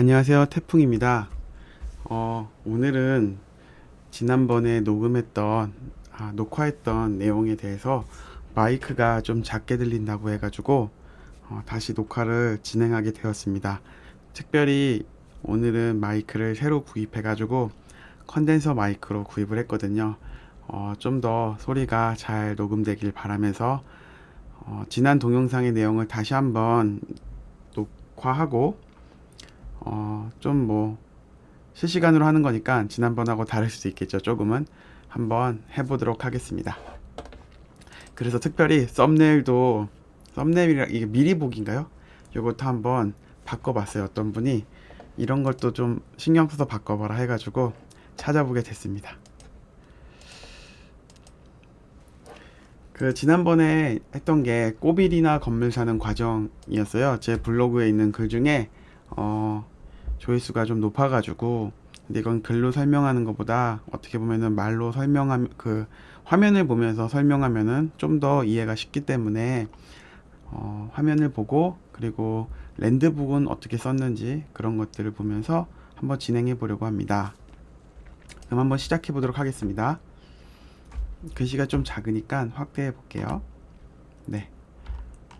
안녕하세요. 태풍입니다. 어, 오늘은 지난번에 녹음했던, 아, 녹화했던 내용에 대해서 마이크가 좀 작게 들린다고 해가지고, 어, 다시 녹화를 진행하게 되었습니다. 특별히 오늘은 마이크를 새로 구입해가지고, 컨덴서 마이크로 구입을 했거든요. 어, 좀 더 소리가 잘 녹음되길 바라면서, 어, 지난 동영상의 내용을 다시 한번 녹화하고, 어, 좀 뭐, 실시간으로 하는 거니까 지난번하고 다를 수도 있겠죠. 조금은 한번 해보도록 하겠습니다. 그래서 특별히 썸네일도, 썸네일이라, 이게 미리 보기인가요? 요것도 한번 바꿔봤어요. 어떤 분이 이런 것도 좀 신경 써서 바꿔봐라 해가지고 찾아보게 됐습니다. 그 지난번에 했던 게 꼬빌이나 건물 사는 과정이었어요. 제 블로그에 있는 글 중에 어, 조회수가 좀 높아가지고 근데 이건 글로 설명하는 것보다 어떻게 보면은 말로 설명하면 그 화면을 보면서 설명하면은 좀 더 이해가 쉽기 때문에 어, 화면을 보고 그리고 랜드북은 어떻게 썼는지 그런 것들을 보면서 한번 진행해 보려고 합니다. 그럼 한번 시작해 보도록 하겠습니다. 글씨가 좀 작으니까 확대해 볼게요. 네.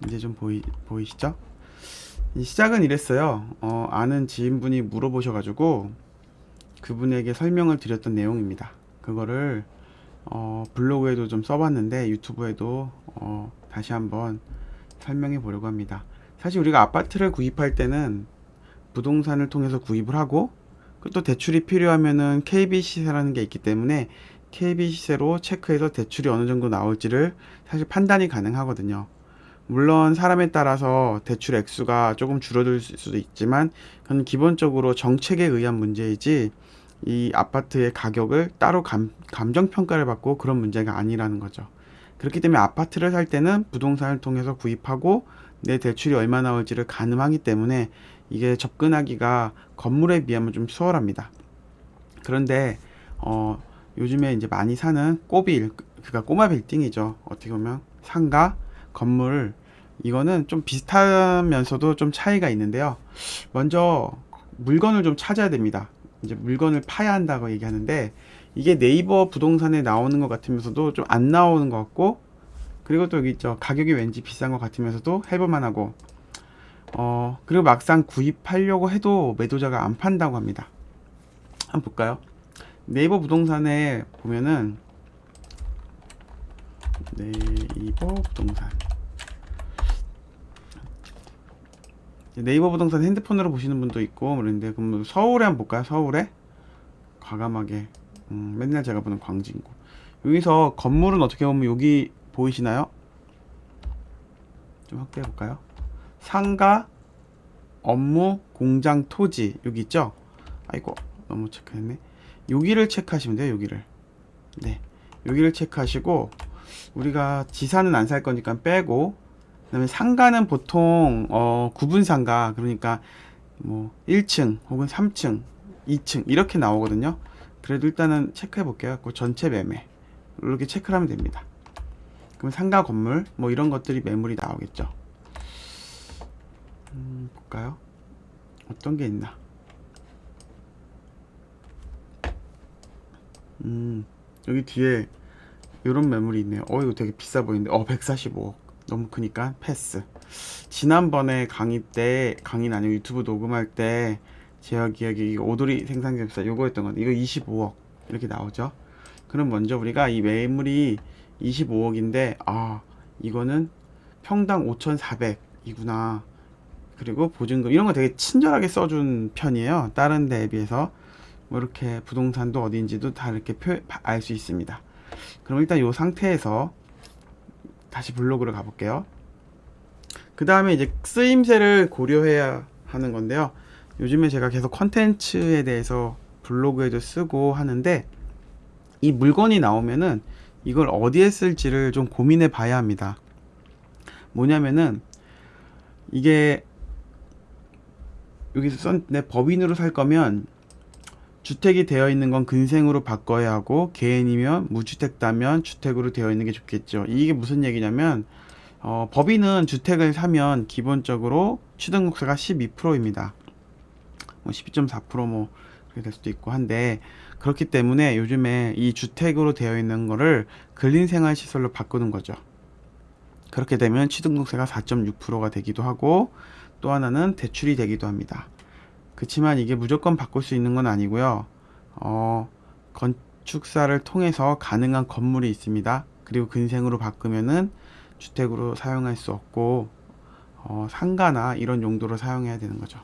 이제 좀 보이, 보이시죠? 이 시작은 이랬어요. 어, 아는 지인분이 물어보셔가지고 그분에게 설명을 드렸던 내용입니다. 그거를 어, 블로그에도 좀 써봤는데 유튜브에도 어, 다시 한번 설명해 보려고 합니다. 사실 우리가 아파트를 구입할 때는 부동산을 통해서 구입을 하고 또 대출이 필요하면은 KB 시세라는 게 있기 때문에 KB 시세로 체크해서 대출이 어느 정도 나올지를 사실 판단이 가능하거든요. 물론 사람에 따라서 대출 액수가 조금 줄어들 수도 있지만 그건 기본적으로 정책에 의한 문제이지 이 아파트의 가격을 따로 감, 감정 평가를 받고 그런 문제가 아니라는 거죠. 그렇기 때문에 아파트를 살 때는 부동산을 통해서 구입하고 내 대출이 얼마 나올지를 가늠하기 때문에 이게 접근하기가 건물에 비하면 좀 수월합니다. 그런데 어 요즘에 이제 많이 사는 꼬빌 그니까 꼬마 빌딩이죠. 어떻게 보면 상가 건물 이거는 좀 비슷하면서도 좀 차이가 있는데요. 먼저 물건을 좀 찾아야 됩니다. 이제 물건을 파야 한다고 얘기하는데 이게 네이버 부동산에 나오는 것 같으면서도 좀 안 나오는 것 같고 그리고 또 여기 있죠. 가격이 왠지 비싼 것 같으면서도 해볼만 하고 어 그리고 막상 구입하려고 해도 매도자가 안 판다고 합니다. 한번 볼까요? 네이버 부동산에 보면은 네이버 부동산 네이버 부동산 핸드폰으로 보시는 분도 있고 그런데 그럼 서울에 한번 볼까요? 서울에 과감하게 음, 맨날 제가 보는 광진구 여기서 건물은 어떻게 보면 여기 보이시나요? 좀 확대해 볼까요? 상가 업무 공장 토지 여기 있죠? 아이고 너무 체크했네 여기를 체크하시면 돼요 여기를 네 여기를 체크하시고 우리가 지사는 안 살 거니까 빼고 그다음에 상가는 보통 어 구분 상가 그러니까 뭐 1층 혹은 3층, 2층 이렇게 나오거든요. 그래도 일단은 체크해 볼게요. 그 전체 매매 이렇게 체크를 하면 됩니다. 그럼 상가 건물 뭐 이런 것들이 매물이 나오겠죠. 음, 볼까요? 어떤 게 있나? 음, 여기 뒤에 이런 매물이 있네요. 어, 이거 되게 비싸 보이는데, 어, 145억. 너무 크니까 패스. 지난번에 강의 때, 강의는 아니고 유튜브 녹음할 때, 제가 기억에 이거 오돌이 생산기업사 요거 했던 건데, 이거 25억. 이렇게 나오죠. 그럼 먼저 우리가 이 매물이 25억인데, 아, 이거는 평당 5,400이구나. 그리고 보증금, 이런 거 되게 친절하게 써준 편이에요. 다른 데에 비해서. 뭐 이렇게 부동산도 어딘지도 다 이렇게 알 수 있습니다. 그럼 일단 이 상태에서 다시 블로그를 가볼게요. 그 다음에 이제 쓰임새를 고려해야 하는 건데요. 요즘에 제가 계속 컨텐츠에 대해서 블로그에도 쓰고 하는데 이 물건이 나오면은 이걸 어디에 쓸지를 좀 고민해 봐야 합니다. 뭐냐면은 이게 여기서 썼내 법인으로 살 거면 주택이 되어 있는 건 근생으로 바꿔야 하고 개인이면 무주택다면 주택으로 되어 있는 게 좋겠죠. 이게 무슨 얘기냐면 어, 법인은 주택을 사면 기본적으로 취등록세가 12%입니다. 뭐 12.4%뭐 그렇게 될 수도 있고 한데 그렇기 때문에 요즘에 이 주택으로 되어 있는 거를 근린생활시설로 바꾸는 거죠. 그렇게 되면 취등록세가 4.6%가 되기도 하고 또 하나는 대출이 되기도 합니다. 그렇지만 이게 무조건 바꿀 수 있는 건 아니고요. 어, 건축사를 통해서 가능한 건물이 있습니다. 그리고 근생으로 바꾸면은 주택으로 사용할 수 없고 어, 상가나 이런 용도로 사용해야 되는 거죠.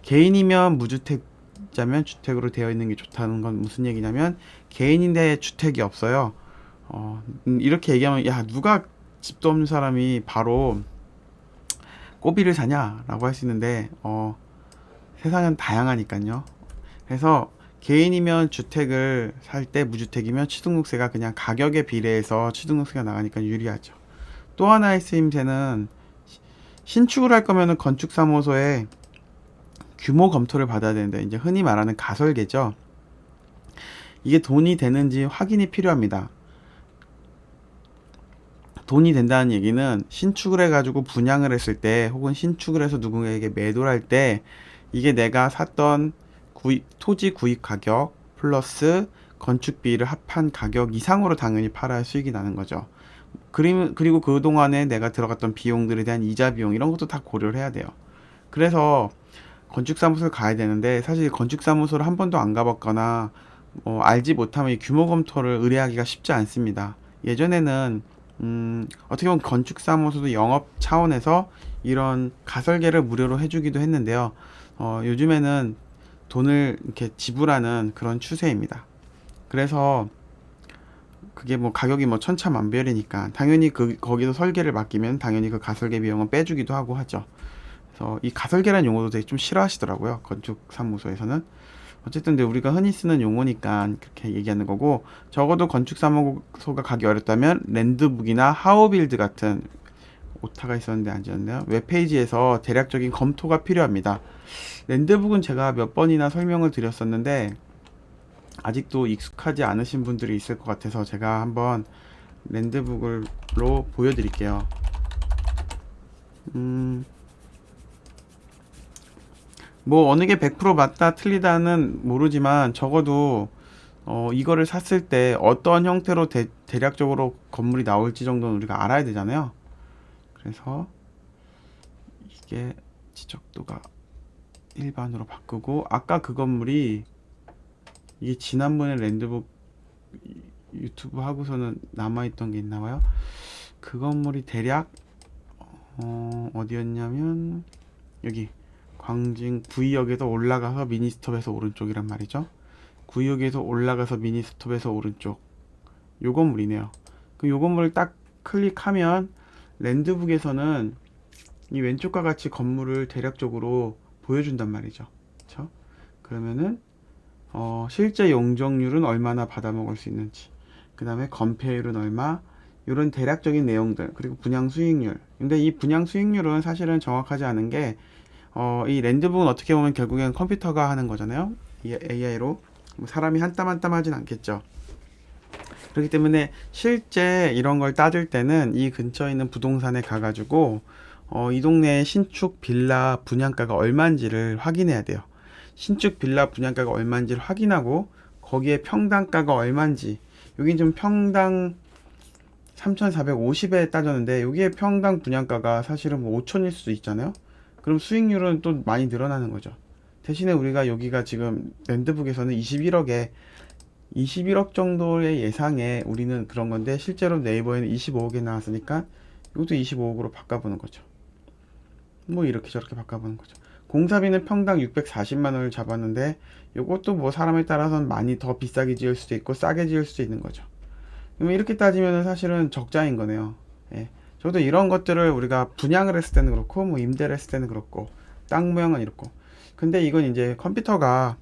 개인이면 무주택자면 주택으로 되어 있는 게 좋다는 건 무슨 얘기냐면 개인인데 주택이 없어요. 어, 음, 이렇게 얘기하면 야 누가 집도 없는 사람이 바로 꼬비를 사냐라고 할 수 있는데 어, 세상은 다양하니까요. 그래서 개인이면 주택을 살 때 무주택이면 취등록세가 그냥 가격에 비례해서 취등록세가 나가니까 유리하죠. 또 하나의 쓰임새는 시- 신축을 할 거면은 건축사무소에 규모 검토를 받아야 되는데 이제 흔히 말하는 가설계죠. 이게 돈이 되는지 확인이 필요합니다. 돈이 된다는 얘기는 신축을 해가지고 분양을 했을 때 혹은 신축을 해서 누군가에게 매도를 할 때 이게 내가 샀던 구입, 토지 구입 가격 플러스 건축비를 합한 가격 이상으로 당연히 팔아야 수익이 나는 거죠. 그림, 그리고 그동안에 내가 들어갔던 비용들에 대한 이자 비용 이런 것도 다 고려를 해야 돼요. 그래서 건축사무소를 가야 되는데 사실 건축사무소를 한 번도 안 가봤거나 뭐 알지 못하면 이 규모 검토를 의뢰하기가 쉽지 않습니다. 예전에는 음, 어떻게 보면 건축사무소도 영업 차원에서 이런 가설계를 무료로 해주기도 했는데요. 어, 요즘에는 돈을 이렇게 지불하는 그런 추세입니다. 그래서 그게 뭐 가격이 뭐 천차만별이니까 당연히 그 거기서 설계를 맡기면 당연히 그 가설계 비용은 빼주기도 하고 하죠. 그래서 이 가설계라는 용어도 되게 좀 싫어하시더라고요. 건축 사무소에서는. 어쨌든 근데 우리가 흔히 쓰는 용어니까 그렇게 얘기하는 거고 적어도 건축 사무소가 가기 어렵다면 랜드북이나 하우빌드 같은 오타가 있었는데 안 지었네요. 웹페이지에서 대략적인 검토가 필요합니다. 랜드북은 제가 몇 번이나 설명을 드렸었는데 아직도 익숙하지 않으신 분들이 있을 것 같아서 제가 한번 랜드북으로 보여드릴게요. 음, 뭐 어느 게 100% 맞다 틀리다는 모르지만 적어도 어, 이거를 샀을 때 어떤 형태로 대, 대략적으로 건물이 나올지 정도는 우리가 알아야 되잖아요. 그래서 이게 지적도가 일반으로 바꾸고 아까 그 건물이 이게 지난번에 랜드북 유튜브 하고서는 남아있던 게 있나 봐요. 그 건물이 대략 어, 어디였냐면 여기 광진 구의역에서 올라가서 미니스톱에서 오른쪽이란 말이죠. 구의역에서 올라가서 미니스톱에서 오른쪽 요 건물이네요. 그요 건물을 딱 클릭하면 랜드북에서는 이 왼쪽과 같이 건물을 대략적으로 보여준단 말이죠. 그렇죠? 그러면은 어, 실제 용적률은 얼마나 받아먹을 수 있는지, 그 다음에 건폐율은 얼마, 이런 대략적인 내용들, 그리고 분양 수익률. 근데 이 분양 수익률은 사실은 정확하지 않은 게, 어, 이 랜드북은 어떻게 보면 결국엔 컴퓨터가 하는 거잖아요. 이 AI로. 사람이 한 땀 한 땀 하진 않겠죠. 그렇기 때문에 실제 이런 걸 따질 때는 이 근처에 있는 부동산에 가가지고, 어, 이 동네의 신축 빌라 분양가가 얼마인지를 확인해야 돼요. 신축 빌라 분양가가 얼마인지를 확인하고 거기에 평당가가 얼마인지 여긴 좀 평당 3,450에 따졌는데 여기에 평당 분양가가 사실은 뭐 5천일 수도 있잖아요. 그럼 수익률은 또 많이 늘어나는 거죠. 대신에 우리가 여기가 지금 랜드북에서는 21억에 21억 정도의 예상에 우리는 그런 건데 실제로 네이버에는 25억에 나왔으니까 이것도 25억으로 바꿔보는 거죠. 뭐 이렇게 저렇게 바꿔보는 거죠. 공사비는 평당 640만 원을 잡았는데 이것도 뭐 사람에 따라서는 많이 더 비싸게 지을 수도 있고 싸게 지을 수도 있는 거죠. 그러면 이렇게 따지면 사실은 적자인 거네요. 예. 저도 이런 것들을 우리가 분양을 했을 때는 그렇고 뭐 임대를 했을 때는 그렇고 땅 모양은 이렇고 근데 이건 이제 컴퓨터가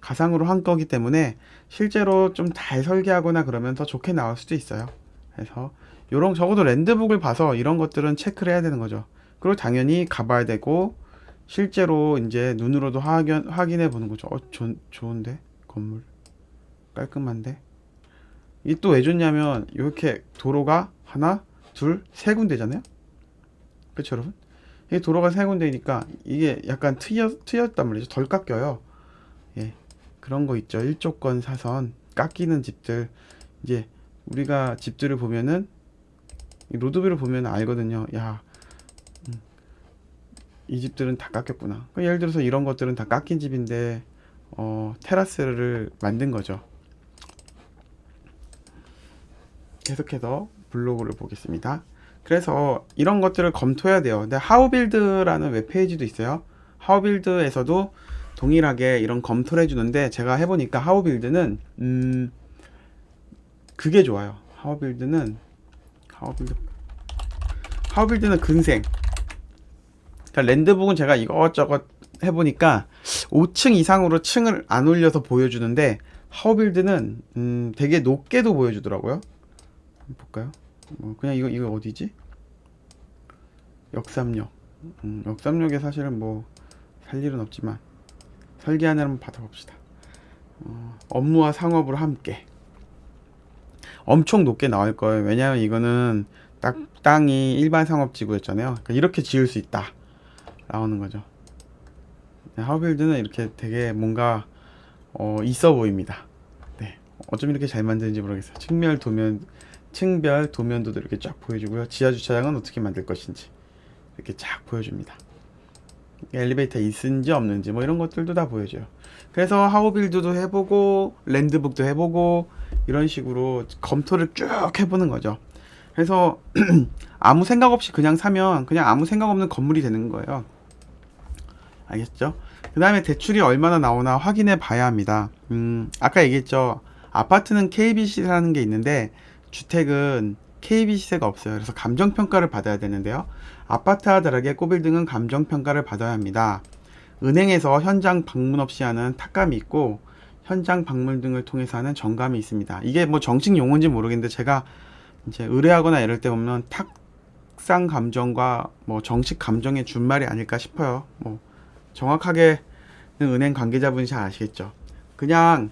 가상으로 한 거기 때문에 실제로 좀 잘 설계하거나 그러면 더 좋게 나올 수도 있어요. 그래서 요런 적어도 랜드북을 봐서 이런 것들은 체크를 해야 되는 거죠. 그리고 당연히 가봐야 되고 실제로 이제 눈으로도 확인, 확인해 보는 거죠. 어, 좋, 좋은데? 건물. 깔끔한데? 이게 또왜 좋냐면, 이렇게 도로가 하나, 둘, 세 군데잖아요? 그쵸, 여러분? 이 도로가 세 군데니까 이게 약간 트였, 트였단 말이죠. 덜 깎여요. 예. 그런 거 있죠. 일조권 사선 깎이는 집들 이제 우리가 집들을 보면은 이 로드뷰를 보면 알거든요. 야, 음, 이 집들은 다 깎였구나. 그러니까 예를 들어서 이런 것들은 다 깎인 집인데 어, 테라스를 만든 거죠. 계속해서 블로그를 보겠습니다. 그래서 이런 것들을 검토해야 돼요. 근데 하우빌드라는 웹페이지도 있어요. 하우빌드에서도 동일하게 이런 검토를 해주는데 제가 해보니까 하우빌드는 음 그게 좋아요. 하우빌드는 하우빌드 하우빌드는 근생. 그러니까 랜드북은 제가 이것저것 해보니까 5층 이상으로 층을 안 올려서 보여주는데 하우빌드는 음 되게 높게도 보여주더라고요. 볼까요? 뭐 그냥 이거 이거 어디지? 역삼역. 음, 역삼역에 사실은 뭐 살 일은 없지만 설계 하나 한번 받아봅시다. 어, 업무와 상업을 함께. 엄청 높게 나올 거예요. 왜냐하면 이거는 딱 땅이 일반 상업지구였잖아요. 그러니까 이렇게 지을 수 있다. 나오는 거죠. 네, 하우빌드는 이렇게 되게 뭔가 어, 있어 보입니다. 네, 어쩜 이렇게 잘 만드는지 모르겠어요. 측면 도면 층별 도면도도 이렇게 쫙 보여주고요. 지하 주차장은 어떻게 만들 것인지 이렇게 쫙 보여줍니다. 엘리베이터 있는지 없는지 뭐 이런 것들도 다 보여줘요. 그래서 하우빌드도 해보고 랜드북도 해보고 이런 식으로 검토를 쭉 해보는 거죠. 그래서 아무 생각 없이 그냥 사면 그냥 아무 생각 없는 건물이 되는 거예요. 알겠죠? 그 다음에 대출이 얼마나 나오나 확인해 봐야 합니다. 음, 아까 얘기했죠. 아파트는 KBC라는 게 있는데 주택은 KB 시세가 없어요. 그래서 감정평가를 받아야 되는데요. 아파트와 다르게 꼬빌딩은 감정평가를 받아야 합니다. 은행에서 현장 방문 없이 하는 탁감이 있고 현장 방문 등을 통해서 하는 정감이 있습니다. 이게 뭐 정식 용어인지 모르겠는데 제가 이제 의뢰하거나 이럴 때 보면 탁상 감정과 뭐 정식 감정의 준말이 아닐까 싶어요. 뭐 정확하게는 은행 관계자분이 잘 아시겠죠. 그냥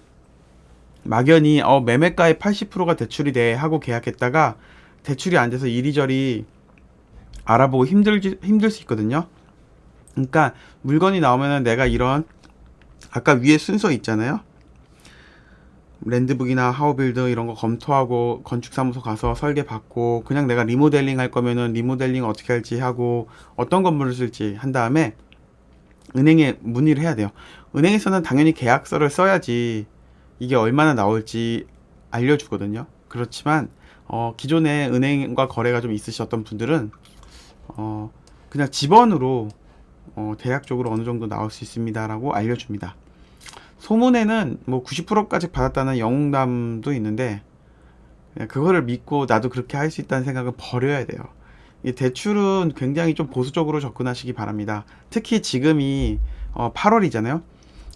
막연히 어 매매가의 80%가 대출이 돼 하고 계약했다가 대출이 안 돼서 이리저리 알아보고 힘들 힘들 수 있거든요. 그러니까 물건이 나오면은 내가 이런 아까 위에 순서 있잖아요. 랜드북이나 하우빌드 이런 거 검토하고 건축사무소 가서 설계 받고 그냥 내가 리모델링 할 거면은 리모델링 어떻게 할지 하고 어떤 건물을 쓸지 한 다음에 은행에 문의를 해야 돼요. 은행에서는 당연히 계약서를 써야지 이게 얼마나 나올지 알려주거든요. 그렇지만 어, 기존에 은행과 거래가 좀 있으셨던 분들은 어, 그냥 집원으로 어, 대략적으로 어느 정도 나올 수 있습니다라고 알려줍니다. 소문에는 뭐 90%까지 받았다는 영웅담도 있는데 그냥 그거를 믿고 나도 그렇게 할 수 있다는 생각은 버려야 돼요. 이 대출은 굉장히 좀 보수적으로 접근하시기 바랍니다. 특히 지금이 어, 8월이잖아요.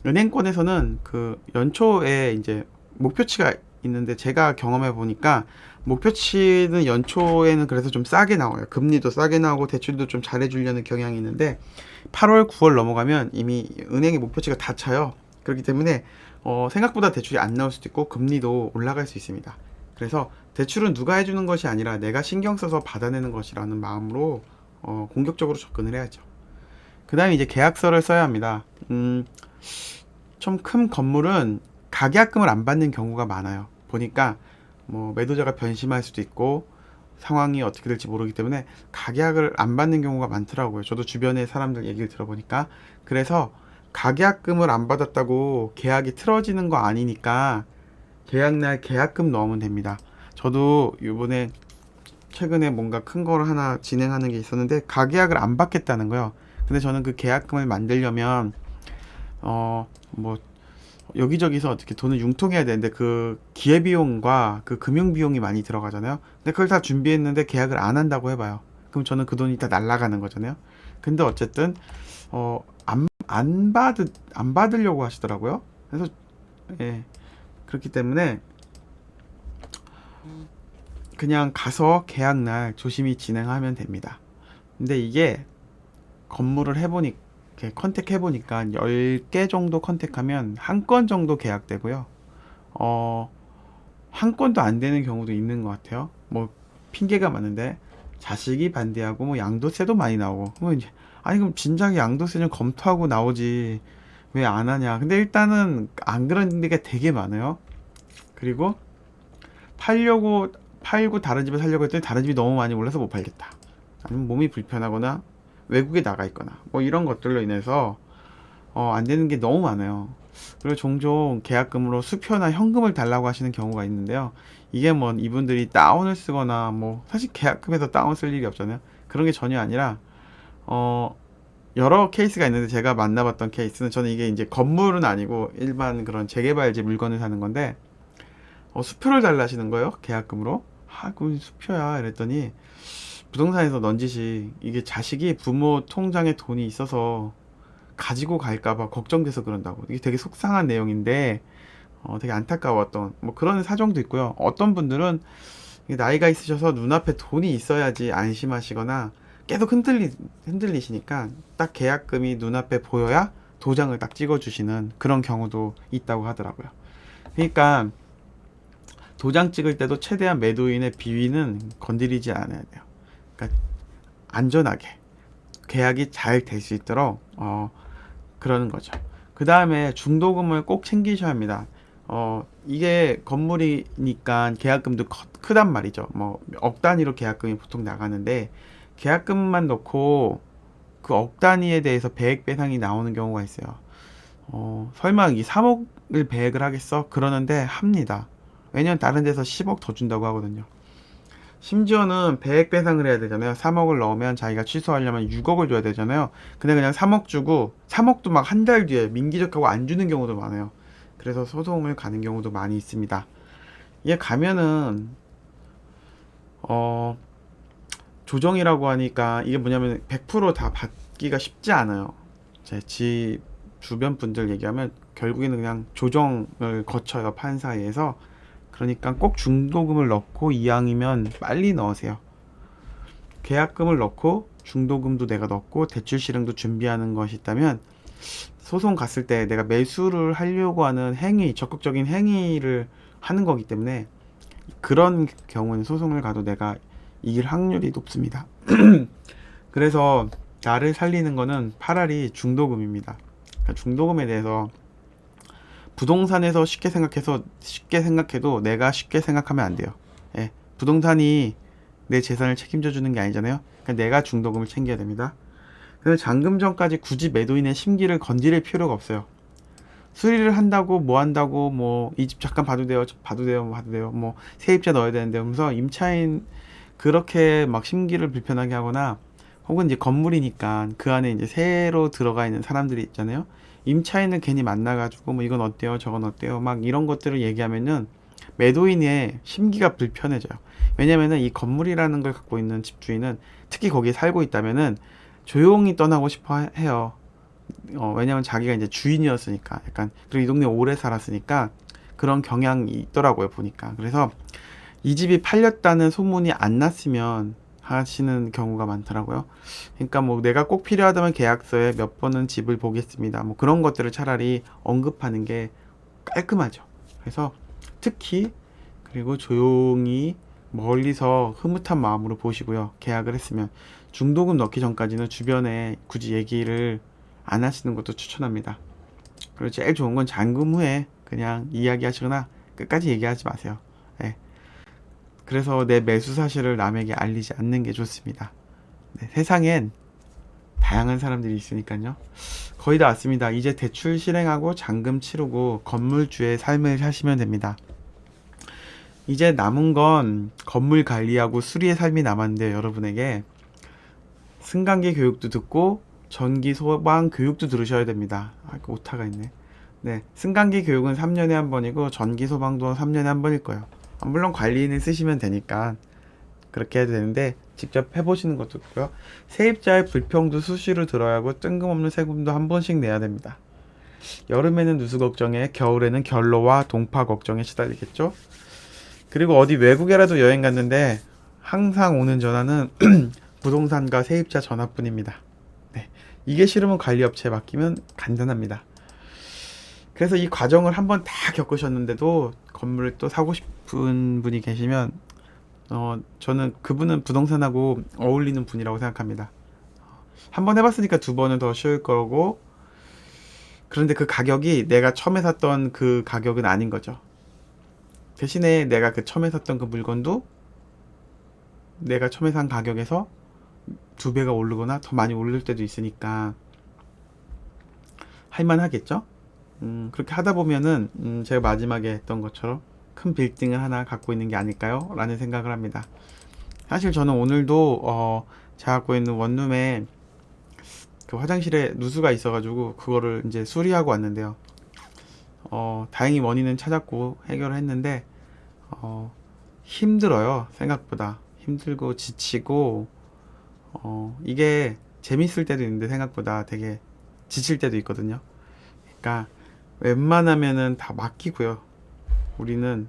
은행권에서는 그 연초에 이제 목표치가 있는데 제가 경험해 보니까 목표치는 연초에는 그래서 좀 싸게 나와요. 금리도 싸게 나오고 대출도 좀 잘해주려는 경향이 있는데 8월, 9월 넘어가면 이미 은행의 목표치가 다 차요. 그렇기 때문에 어, 생각보다 대출이 안 나올 수도 있고 금리도 올라갈 수 있습니다. 그래서 대출은 누가 해주는 것이 아니라 내가 신경 써서 받아내는 것이라는 마음으로 어, 공격적으로 접근을 해야죠. 그 다음에 이제 계약서를 써야 합니다. 음, 좀 큰 건물은 가계약금을 안 받는 경우가 많아요. 보니까 뭐 매도자가 변심할 수도 있고 상황이 어떻게 될지 모르기 때문에 가계약을 안 받는 경우가 많더라고요. 저도 주변에 사람들 얘기를 들어보니까 그래서 가계약금을 안 받았다고 계약이 틀어지는 거 아니니까 계약날 계약금 넣으면 됩니다. 저도 이번에 최근에 뭔가 큰 거를 하나 진행하는 게 있었는데 가계약을 안 받겠다는 거요. 근데 저는 그 계약금을 만들려면 어뭐 여기저기서 어떻게 돈을 융통해야 되는데 그 기회 비용과 그 금융 비용이 많이 들어가잖아요. 근데 그걸 다 준비했는데 계약을 안 한다고 해봐요. 그럼 저는 그 돈이 다 날라가는 거잖아요. 근데 어쨌든 어안안 받으 안 받으려고 하시더라고요. 그래서 예 그렇기 때문에 그냥 가서 계약날 조심히 진행하면 됩니다. 근데 이게 건물을 해보니 이렇게 컨택 해 보니까 10개 정도 컨택하면 한 건 정도 계약되고요. 어, 한 건도 안 되는 경우도 있는 것 같아요. 뭐 핑계가 많은데 자식이 반대하고 뭐 양도세도 많이 나오고 뭐 이제 아니 그럼 진작에 양도세 좀 검토하고 나오지 왜 안 하냐 근데 일단은 안 그런 데가 되게 많아요 그리고 팔려고 팔고 다른 집에 살려고 했더니 다른 집이 너무 많이 올라서 못 팔겠다 아니면 몸이 불편하거나 외국에 나가 있거나 뭐 이런 것들로 인해서 어, 안 되는 게 너무 많아요. 그리고 종종 계약금으로 수표나 현금을 달라고 하시는 경우가 있는데요. 이게 뭐 이분들이 다운을 쓰거나 뭐 사실 계약금에서 다운 쓸 일이 없잖아요. 그런 게 전혀 아니라 어 여러 케이스가 있는데 제가 만나봤던 케이스는 저는 이게 이제 건물은 아니고 일반 그런 재개발지 물건을 사는 건데 어, 수표를 달라 하시는 거예요? 계약금으로? 아 그럼 수표야 이랬더니 부동산에서 넌지시 이게 자식이 부모 통장에 돈이 있어서 가지고 갈까봐 걱정돼서 그런다고 이게 되게 속상한 내용인데 어, 되게 안타까웠던 뭐 그런 사정도 있고요 어떤 분들은 나이가 있으셔서 눈앞에 돈이 있어야지 안심하시거나 계속 흔들리, 흔들리시니까 딱 계약금이 눈앞에 보여야 도장을 딱 찍어주시는 그런 경우도 있다고 하더라고요. 그러니까 도장 찍을 때도 최대한 매도인의 비위는 건드리지 않아야 돼요. 그러니까 안전하게 계약이 잘 될 수 있도록 어, 그러는 거죠. 그 다음에 중도금을 꼭 챙기셔야 합니다. 어, 이게 건물이니까 계약금도 커- 크단 말이죠. 뭐 억 단위로 계약금이 보통 나가는데 계약금만 넣고 그 억 단위에 대해서 배액 배상이 나오는 경우가 있어요. 어, 설마 이 3억을 배액을 하겠어? 그러는데 합니다. 왜냐면 다른 데서 10억 더 준다고 하거든요. 심지어는 배액 배상을 해야 되잖아요. 3억을 넣으면 자기가 취소하려면 6억을 줘야 되잖아요. 근데 그냥 3억 주고 3억도 막 한 달 뒤에 민기적하고 안 주는 경우도 많아요. 그래서 소송을 가는 경우도 많이 있습니다. 이게 가면은 어 조정이라고 하니까 이게 뭐냐면 100%다 받기가 쉽지 않아요. 제 집 주변 분들 얘기하면 결국에는 그냥 조정을 거쳐요 판사에서 그러니까 꼭 중도금을 넣고 이왕이면 빨리 넣으세요. 계약금을 넣고 중도금도 내가 넣고 대출 실행도 준비하는 것이 있다면 소송 갔을 때 내가 매수를 하려고 하는 행위, 적극적인 행위를 하는 거기 때문에 그런 경우는 소송을 가도 내가 이길 확률이 높습니다. 그래서 나를 살리는 거는 차라리 중도금입니다. 그러니까 중도금에 대해서 부동산에서 쉽게 생각해서 쉽게 생각해도 내가 쉽게 생각하면 안 돼요. 예, 부동산이 내 재산을 책임져 주는 게 아니잖아요. 그러니까 내가 중도금을 챙겨야 됩니다. 그래서 잔금 전까지 굳이 매도인의 심기를 건드릴 필요가 없어요. 수리를 한다고 뭐 한다고 뭐 이 집 잠깐 봐도 돼요, 저 봐도 돼요, 뭐 봐도 돼요, 뭐 세입자 넣어야 되는데 하면서 임차인 그렇게 막 심기를 불편하게 하거나 혹은 이제 건물이니까 그 안에 이제 새로 들어가 있는 사람들이 있잖아요. 임차인을 괜히 만나가지고 뭐 이건 어때요, 저건 어때요, 막 이런 것들을 얘기하면은 매도인의 심기가 불편해져요. 왜냐면은 이 건물이라는 걸 갖고 있는 집주인은 특히 거기에 살고 있다면은 조용히 떠나고 싶어 해요. 어, 왜냐면 자기가 이제 주인이었으니까 약간 그리고 이 동네 오래 살았으니까 그런 경향이 있더라고요 보니까 그래서 이 집이 팔렸다는 소문이 안 났으면 하시는 경우가 많더라고요. 그러니까 뭐 내가 꼭 필요하다면 계약서에 몇 번은 집을 보겠습니다. 뭐 그런 것들을 차라리 언급하는 게 깔끔하죠. 그래서 특히 그리고 조용히 멀리서 흐뭇한 마음으로 보시고요. 계약을 했으면 중도금 넣기 전까지는 주변에 굳이 얘기를 안 하시는 것도 추천합니다. 그리고 제일 좋은 건 잔금 후에 그냥 이야기하시거나 끝까지 얘기하지 마세요. 예. 그래서 내 매수 사실을 남에게 알리지 않는 게 좋습니다. 네, 세상엔 다양한 사람들이 있으니까요. 거의 다 왔습니다. 이제 대출 실행하고 잔금 치르고 건물주의 삶을 사시면 됩니다. 이제 남은 건 건물 관리하고 수리의 삶이 남았는데 여러분에게 승강기 교육도 듣고 전기 소방 교육도 들으셔야 됩니다. 아, 그 오타가 있네. 네, 승강기 교육은 3년에 한 번이고 전기 소방도 3년에 한 번일 거예요. 아, 물론 관리인을 쓰시면 되니까 그렇게 해도 되는데 직접 해보시는 것도 있고요. 세입자의 불평도 수시로 들어야 하고 뜬금없는 세금도 한 번씩 내야 됩니다. 여름에는 누수 걱정에 겨울에는 결로와 동파 걱정에 시달리겠죠. 그리고 어디 외국에라도 여행 갔는데 항상 오는 전화는 부동산과 세입자 전화뿐입니다. 네. 이게 싫으면 관리업체에 맡기면 간단합니다. 그래서 이 과정을 한번 다 겪으셨는데도 건물을 또 사고 싶은 분이 계시면 어, 저는 그분은 부동산하고 어울리는 분이라고 생각합니다. 한 번 해봤으니까 두 번은 더 쉬울 거고 그런데 그 가격이 내가 처음에 샀던 그 가격은 아닌 거죠. 대신에 내가 그 처음에 샀던 그 물건도 내가 처음에 산 가격에서 두 배가 오르거나 더 많이 오를 때도 있으니까 할만하겠죠? 음, 그렇게 하다 보면은 음, 제가 마지막에 했던 것처럼 큰 빌딩을 하나 갖고 있는 게 아닐까요? 라는 생각을 합니다. 사실 저는 오늘도 어, 제가 갖고 있는 원룸에 그 화장실에 누수가 있어가지고 그거를 이제 수리하고 왔는데요. 어, 다행히 원인은 찾았고 해결을 했는데 어, 힘들어요. 생각보다 힘들고 지치고 어, 이게 재밌을 때도 있는데 생각보다 되게 지칠 때도 있거든요. 그러니까 웬만하면은 다 맡기고요. 우리는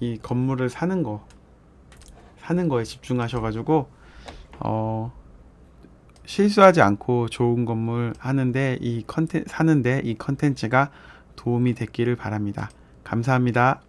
이 건물을 사는 거 사는 거에 집중하셔가지고 어, 실수하지 않고 좋은 건물 하는데 이 컨텐 사는데 이 컨텐츠가 도움이 됐기를 바랍니다. 감사합니다.